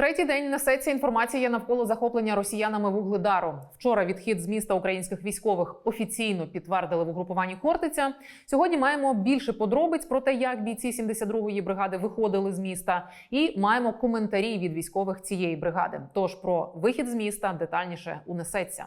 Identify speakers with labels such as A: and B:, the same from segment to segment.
A: Третій день несеться інформація навколо захоплення росіянами вугледару. Вчора відхід з міста українських військових офіційно підтвердили в угрупуванні Хортиця. Сьогодні маємо більше подробиць про те, як бійці 72-ї бригади виходили з міста, і маємо коментарі від військових цієї бригади. Тож про вихід з міста детальніше унесеться.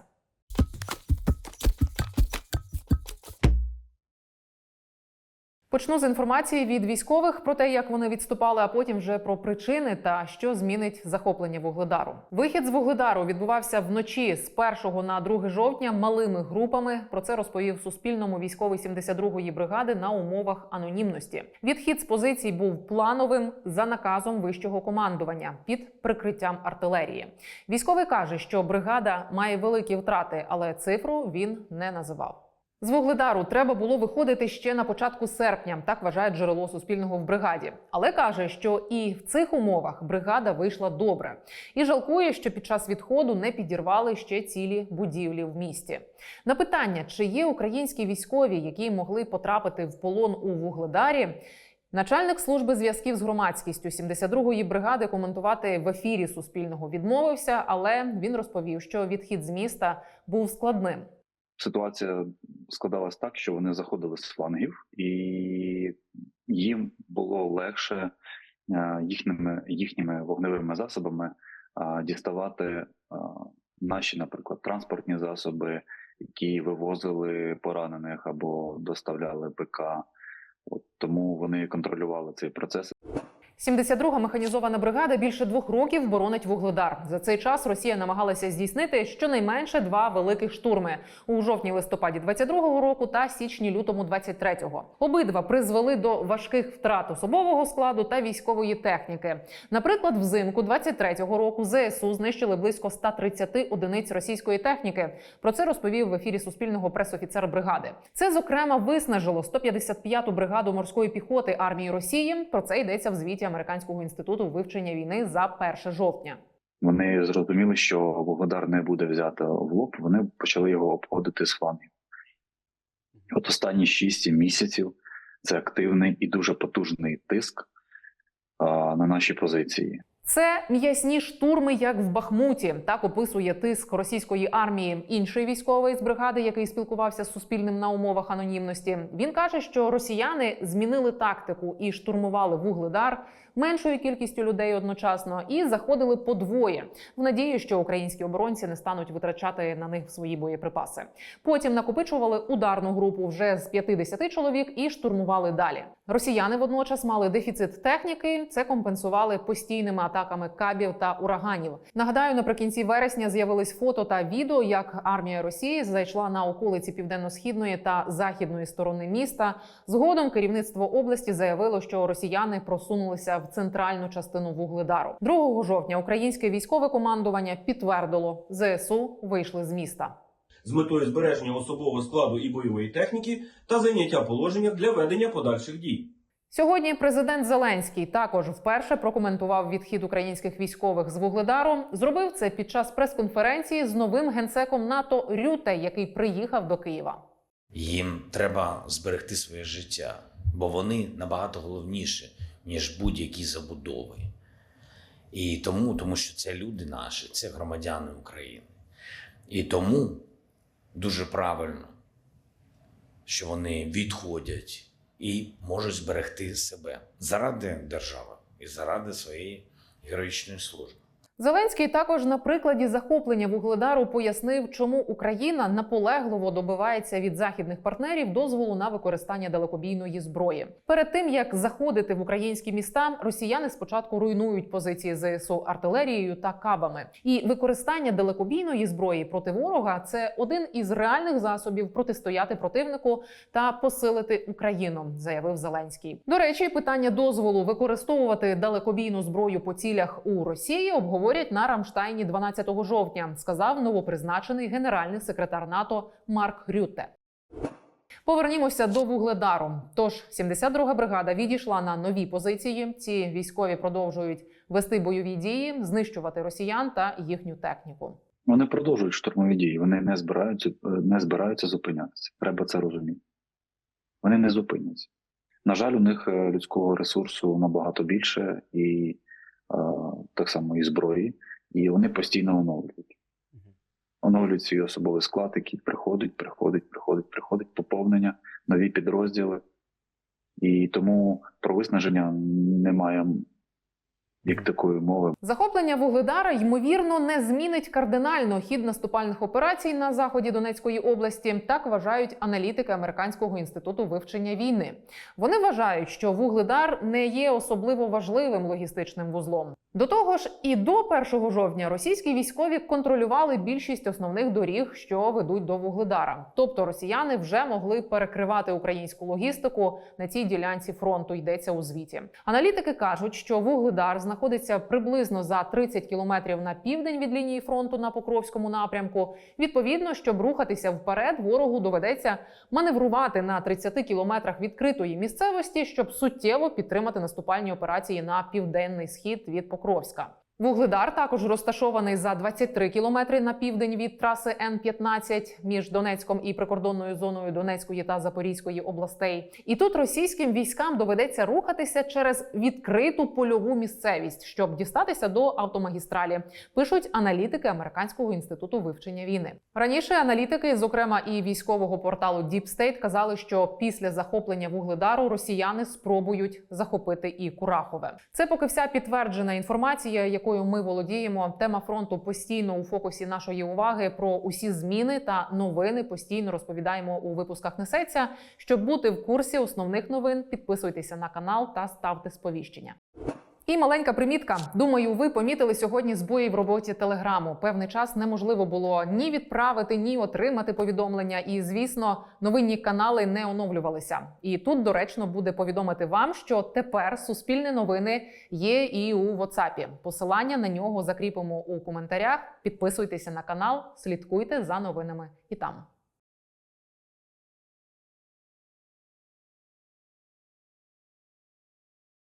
A: Почну з інформації від військових про те, як вони відступали, а потім вже про причини та що змінить захоплення вугледару. Вихід з вугледару відбувався вночі з 1 на 2 жовтня малими групами. Про це розповів Суспільному військовий 72-ї бригади на умовах анонімності. Відхід з позицій був плановим за наказом вищого командування під прикриттям артилерії. Військовий каже, що бригада має великі втрати, але цифру він не називав. З вугледару треба було виходити ще на початку серпня, так вважає джерело суспільного в бригаді. Але каже, що і в цих умовах бригада вийшла добре і жалкує, що під час відходу не підірвали ще цілі будівлі в місті. На питання, чи є українські військові, які могли потрапити в полон у вугледарі. Начальник служби зв'язків з громадськістю 72-ї бригади коментувати в ефірі Суспільного відмовився, але він розповів, що відхід з міста був складним.
B: ситуація складалась так, що вони заходили з флангів, і їм було легше е, їхніми, їхніми вогневими засобами діставати е, наші, наприклад, транспортні засоби, які вивозили поранених або доставляли БК. От тому вони контролювали цей процес
A: 72-га механізована бригада більше двох років боронить вугледар. За цей час Росія намагалася здійснити щонайменше два великих штурми у жовтні-листопаді 22-го року та січні-лютому 23-го. Обидва призвели до важких втрат особового складу та військової техніки. Наприклад, взимку 23-го року ЗСУ знищили близько 130 одиниць російської техніки. Про це розповів в ефірі Суспільного пресофіцер бригади. Це зокрема виснажило 155-ту бригаду морської піхоти армії Росії. Про це йдеться в звіті Американського інституту вивчення війни за 1 жовтня.
B: Вони зрозуміли, що Вугледар не буде взято в лоб. Вони почали його обходити з флангів. От останні 6 місяців це активний і дуже потужний тиск а, на наші позиції.
A: Це м'ясні штурми, як в Бахмуті. Так описує тиск російської армії. Інший військовий з бригади, який спілкувався з суспільним на умовах анонімності. Він каже, що росіяни змінили тактику і штурмували вугледар меншою кількістю людей одночасно і заходили по двоє в надії, що українські оборонці не стануть витрачати на них свої боєприпаси. Потім накопичували ударну групу вже з 50 чоловік і штурмували далі. Росіяни водночас мали дефіцит техніки. Це компенсували постійними атаками кабів та ураганів. Нагадаю, наприкінці вересня з'явились фото та відео, як армія Росії зайшла на околиці південно-східної та західної сторони міста. Згодом керівництво області заявило, що росіяни просунулися в центральну частину вугледару. 2 жовтня українське військове командування підтвердило, ЗСУ вийшли з міста.
C: з метою збереження особового складу і бойової техніки та зайняття положення для ведення подальших дій.
A: Сьогодні президент Зеленський також вперше прокоментував відхід українських військових з вугледару. Зробив це під час прес-конференції з новим генсеком НАТО Рюте, який приїхав до Києва.
D: Їм треба зберегти своє життя, бо вони набагато головніші, ніж будь-які забудови. І тому, тому що це люди наші, це громадяни України. І тому дуже правильно, що вони відходять і можуть зберегти себе заради держави і заради своєї героїчної служби.
A: Зеленський також на прикладі захоплення вугледару пояснив, чому Україна наполегливо добивається від західних партнерів дозволу на використання далекобійної зброї. Перед тим як заходити в українські міста, росіяни спочатку руйнують позиції ЗСУ артилерією та кабами. І використання далекобійної зброї проти ворога це один із реальних засобів протистояти противнику та посилити Україну, заявив Зеленський. До речі, питання дозволу використовувати далекобійну зброю по цілях у Росії обговорюють на Рамштайні 12 жовтня, сказав новопризначений генеральний секретар НАТО Марк Рютте. Повернімося до вугледару. Тож 72-га бригада відійшла на нові позиції. Ці військові продовжують вести бойові дії, знищувати росіян та їхню техніку.
B: Вони продовжують штурмові дії. Вони не збираються, е, не збираються зупинятися. Треба це розуміти. Вони не зупиняться. На жаль, у них е, людського ресурсу набагато більше, і так само і зброї, і вони постійно оновлюють. Оновлюють свій особовий склад, який приходить, приходить, приходить, приходить, поповнення, нові підрозділи. І тому про виснаження немає як такої мови.
A: Захоплення вугледара ймовірно не змінить кардинально хід наступальних операцій на заході Донецької області. Так вважають аналітики Американського інституту вивчення війни. Вони вважають, що вугледар не є особливо важливим логістичним вузлом. До того ж, і до 1 жовтня російські військові контролювали більшість основних доріг, що ведуть до вугледара. Тобто росіяни вже могли перекривати українську логістику на цій ділянці фронту. Йдеться у звіті. Аналітики кажуть, що вугледар знаходиться приблизно за 30 кілометрів на південь від лінії фронту на Покровському напрямку. Відповідно, щоб рухатися вперед, ворогу доведеться маневрувати на 30 кілометрах відкритої місцевості, щоб суттєво підтримати наступальні операції на південний схід від Покровська. Вугледар також розташований за 23 кілометри на південь від траси Н-15 між Донецьком і прикордонною зоною Донецької та Запорізької областей. І тут російським військам доведеться рухатися через відкриту польову місцевість, щоб дістатися до автомагістралі. Пишуть аналітики Американського інституту вивчення війни. Раніше аналітики, зокрема і військового порталу Deep State, казали, що після захоплення вугледару росіяни спробують захопити і Курахове. Це поки вся підтверджена інформація, якою ми володіємо. Тема фронту постійно у фокусі нашої уваги. Про усі зміни та новини постійно розповідаємо у випусках несеться. Щоб бути в курсі основних новин, підписуйтеся на канал та ставте сповіщення. І маленька примітка. Думаю, ви помітили сьогодні збої в роботі телеграму. Певний час неможливо було ні відправити, ні отримати повідомлення. І звісно, новинні канали не оновлювалися. І тут доречно буде повідомити вам, що тепер суспільне новини є і у WhatsApp. Посилання на нього закріпимо у коментарях. Підписуйтеся на канал, слідкуйте за новинами і там.